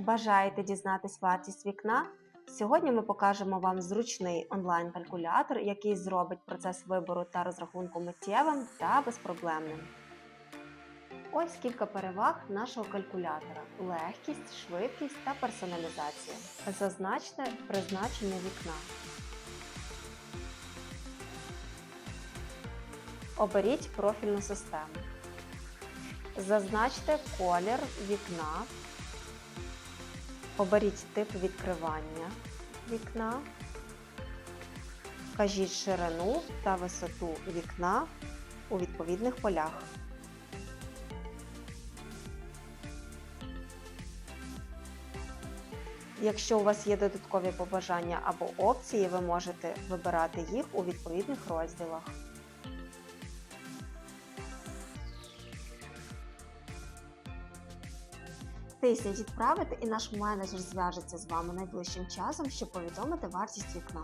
Бажаєте дізнатись вартість вікна? Сьогодні ми покажемо вам зручний онлайн-калькулятор, який зробить процес вибору та розрахунку миттєвим та безпроблемним. Ось кілька переваг нашого калькулятора: легкість, швидкість та персоналізація. Зазначте призначення вікна. Оберіть профільну систему. Зазначте колір вікна. Оберіть тип відкривання вікна. Вкажіть ширину та висоту вікна у відповідних полях. Якщо у вас є додаткові побажання або опції, ви можете вибирати їх у відповідних розділах. Тисніть відправити і наш менеджер зв'яжеться з вами найближчим часом, щоб повідомити вартість вікна.